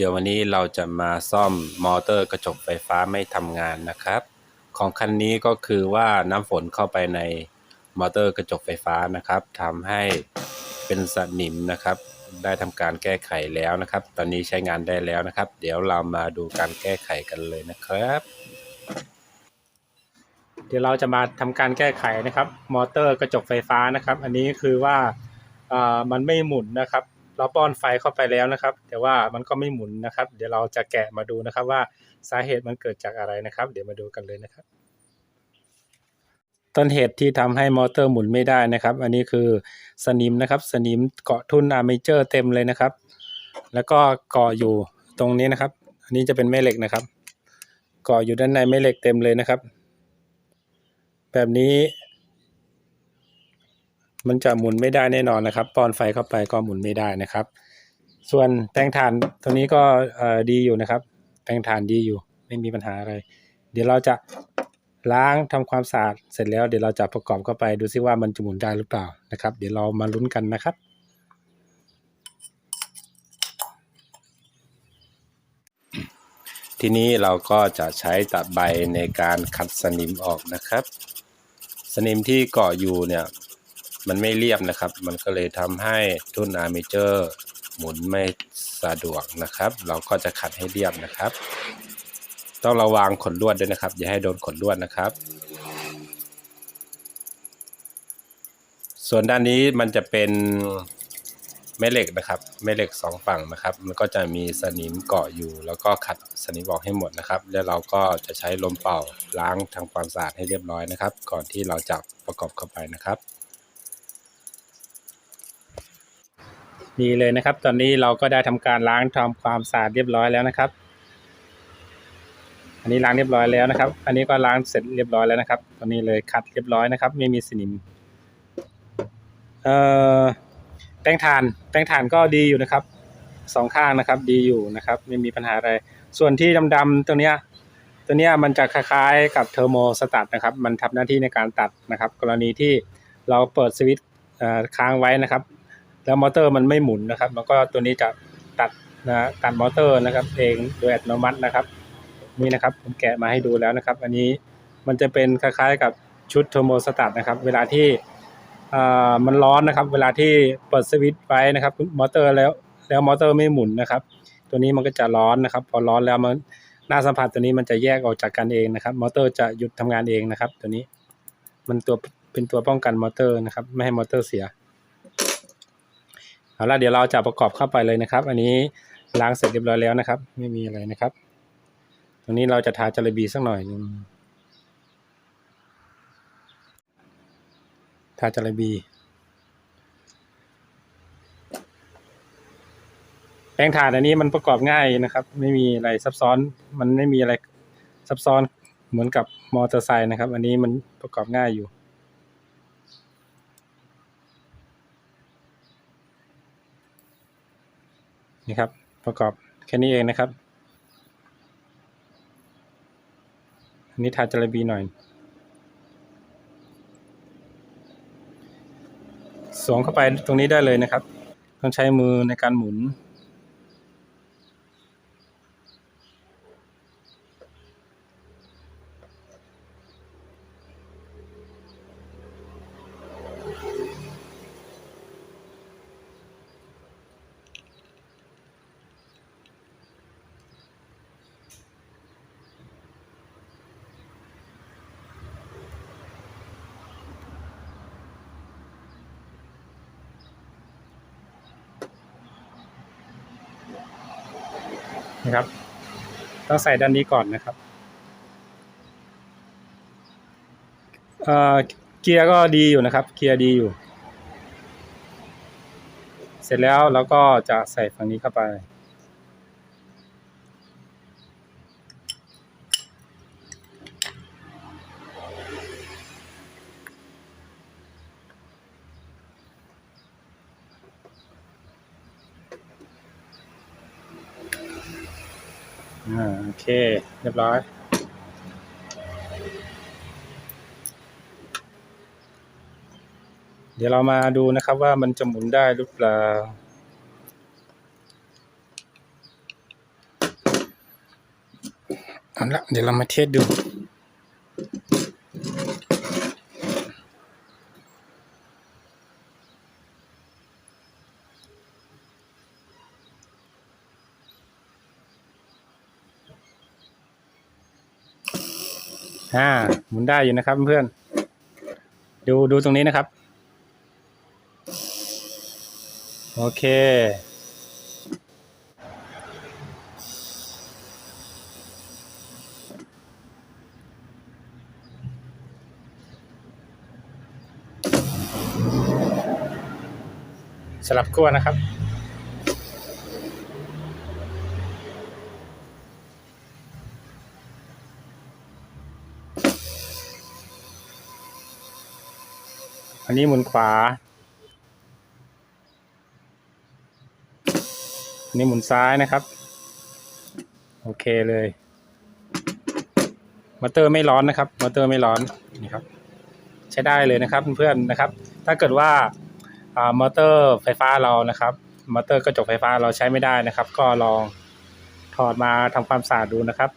เดี๋ยววันนี้เราจะมาซ่อมมอเตอร์กระจกไฟฟ้าไม่ทำงานนะครับ ของคันนี้ก็คือว่าน้ำฝนเข้าไปในมอเตอร์กระจกไฟฟ้านะครับทำให้เป็นสนิมนะครับ ได้ทำการแก้ไขแล้วนะครับ ตอนนี้ใช้งานได้แล้วนะครับ เดี๋ยวเรามาดูการแก้ไขกันเลยนะครับ เดี๋ยวเราจะมาทำการแก้ไขนะครับ มอเตอร์กระจกไฟฟ้านะครับ อันนี้คือว่ามันไม่หมุนนะครับ เราป้อนไฟเข้าไปแล้วนะครับ แต่ว่ามันก็ไม่หมุนนะครับ เดี๋ยวเราจะแกะมาดูนะครับว่าสาเหตุมันเกิดจากอะไรนะครับ เดี๋ยวมาดูกันเลยนะครับ ต้นเหตุที่ทำให้มอเตอร์หมุนไม่ได้นะครับ อันนี้คือสนิมนะครับ สนิมเกาะทุ่นอาร์เมเจอร์เต็มเลยนะครับ แล้วก็เกาะอยู่ตรงนี้นะครับ อันนี้จะเป็นแม่เหล็กนะครับ เกาะอยู่ด้านในแม่เหล็กเต็มเลยนะครับ แบบนี้ มันจะหมุนไม่ได้แน่นอนนะครับป้อนไฟเข้าไปก็หมุนไม่ได้นะครับ ส่วนแปลงถ่านตัวนี้ก็ดีอยู่นะครับแปลงถ่านดีอยู่ ไม่มีปัญหาอะไร เดี๋ยวเราจะล้างทำความสะอาดเสร็จแล้วเดี๋ยวเราจะประกอบเข้าไปดูซิว่ามันจะหมุนได้หรือเปล่านะครับ เดี๋ยวเรามาลุ้นกันนะครับ ทีนี้เราก็จะใช้ตะไบในการขัดสนิมออกนะครับ สนิมที่เกาะอยู่เนี่ย มันไม่เรียบนะครับ มันก็เลยทำให้ทุ่นอาร์เมเจอร์หมุนไม่สะดวกนะครับ เราก็จะขัดให้เรียบนะครับ ต้องระวังขนลวดด้วยนะครับ อย่าให้โดนขนลวดนะครับ ส่วนด้านนี้มันจะเป็นแม่เหล็กนะครับแม่เหล็กสองฝั่งนะครับ มันก็จะมีสนิมเกาะอยู่ แล้วก็ขัดสนิมออกให้หมดนะครับ แล้วเราก็จะใช้ลมเป่าล้างทำความสะอาดให้เรียบร้อยนะครับ ก่อนที่เราจะประกอบเข้าไปนะครับ ดีเลยนะครับ ตอนนี้เราก็ได้ทำการล้างทำความสะอาดเรียบร้อยแล้วนะครับ อันนี้ล้างเรียบร้อยแล้วนะครับ อันนี้ก็ล้างเสร็จเรียบร้อยแล้วนะครับ ตอนนี้เลยขัดเรียบร้อยนะครับ ไม่มีสนิมเอ่อแป้งทานแป้งทานก็ดีอยู่นะครับสองข้างนะครับ ดีอยู่นะครับ ไม่มีปัญหาอะไร ส่วนที่ดำๆตัวเนี้ยตัวเนี้ยมันจะคล้ายๆกับเทอร์โมสตัตนะครับ มันทำหน้าที่ในการตัดนะครับ กรณีที่เราเปิดสวิตช์ค้างไว้นะครับ แล้วมอเตอร์มันไม่หมุนนะครับ มันก็ตัวนี้จะตัดนะตัดมอเตอร์นะครับ เองโดยอัตโนมัตินะครับ นี่นะครับผมแกะมาให้ดูแล้วนะครับ อันนี้มันจะเป็นคล้ายๆกับชุดเทอร์โมสตัตนะครับ เวลาที่อ่ามันร้อนนะครับ เวลาที่เปิดสวิตช์ไว้นะครับมอเตอร์แล้วแล้วมอเตอร์ไม่หมุนนะครับ ตัวนี้มันก็จะร้อนนะครับ พอร้อนแล้วมันหน้าสัมผัสตัวนี้มันจะแยกออกจากกันเองนะครับ มอเตอร์จะหยุดทำงานเองนะครับ ตัวนี้ มันตัวเป็นตัวป้องกันมอเตอร์นะครับ ไม่ให้มอเตอร์เสีย เอาละเดี๋ยวเราจะประกอบเข้าไปเลยนะครับ อันนี้ล้างเสร็จเรียบร้อยแล้วนะครับ ไม่มีอะไรนะครับ ตรงนี้เราจะทาจาระบีสักหน่อยหนึงทาจาระบีแปรงถ่านอันนี้มันประกอบง่ายนะครับ ไม่มีอะไรซับซ้อน มันไม่มีอะไรซับซ้อนเหมือนกับมอเตอร์ไซค์นะครับ อันนี้มันประกอบง่ายอยู่ นี่ครับ ประกอบแค่นี้เองนะครับ อันนี้ทาจาระบีหน่อย สวมเข้าไปตรงนี้ได้เลยนะครับ ต้องใช้มือในการหมุน นะครับ ต้องใส่ด้านนี้ก่อนนะครับเอ่อเกียร์ก็ดีอยู่นะครับ เกียร์ดีอยู่ เสร็จแล้วเราก็จะใส่ฝั่งนี้เข้าไป อ่าโอเค เรียบร้อย เดี๋ยวเรามาดูนะครับว่ามันจะหมุนได้หรือเปล่าเอาละเดี๋ยวเรามาเทสดู อ่าหมุนได้อยู่นะครับเพื่อนดูดูตรงนี้นะครับ โอเค สลับขั้วนะครับ อันนี้หมุนขวา อันนี้หมุนซ้ายนะครับ โอเคเลยมอเตอร์ไม่ร้อนนะครับมอเตอร์ไม่ร้อนนี่ครับ ใช้ได้เลยนะครับเพื่อนๆนะครับ ถ้าเกิดว่าอ่ามอเตอร์ไฟฟ้าเรานะครับมอเตอร์กระจกไฟฟ้าเราใช้ไม่ได้นะครับ ก็ลองถอดมาทำความสะอาดดูนะครับ